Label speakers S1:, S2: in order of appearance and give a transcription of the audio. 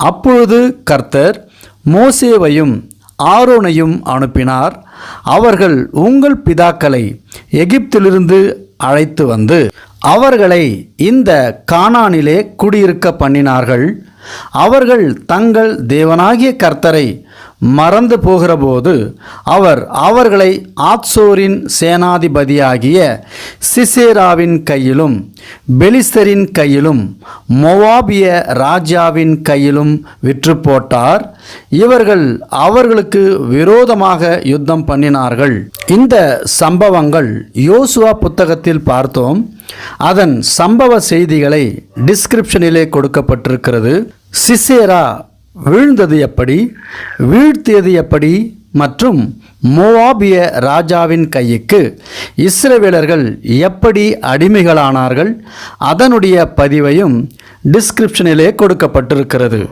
S1: அப்பொழுது கர்த்தர் மோசேவையும் ஆரோனையும் அனுப்பினார். அவர்கள் உங்கள் பிதாக்களை எகிப்திலிருந்து அழைத்து வந்து அவர்களை இந்த கானானிலே குடியிருக்க பண்ணினார்கள். அவர்கள் தங்கள் தேவனாகிய கர்த்தரை மறந்து போகிறபோது அவர் அவர்களை ஆத்சோரின் சேனாதிபதியாகிய சிசேராவின் கையிலும் பெலிஸ்தரின் கையிலும் மொவாபிய ராஜாவின் கையிலும் விற்று போட்டார் இவர்கள் அவர்களுக்கு விரோதமாக யுத்தம் பண்ணினார்கள். இந்த சம்பவங்கள் யோசுவா புத்தகத்தில் பார்த்தோம். அதன் சம்பவ செய்திகளை டிஸ்கிரிப்ஷனிலே கொடுக்கப்பட்டிருக்கிறது. சிசேரா வீழ்ந்தது எப்படி? வீழ்த்தியது எப்படி? மற்றும் மோவாபிய ராஜாவின் கைக்கு இஸ்ரவேலர்கள் எப்படி அடிமைகளானார்கள்? அதனுடைய பதிவையும் டிஸ்கிரிப்ஷனிலே கொடுக்கப்பட்டிருக்கிறது.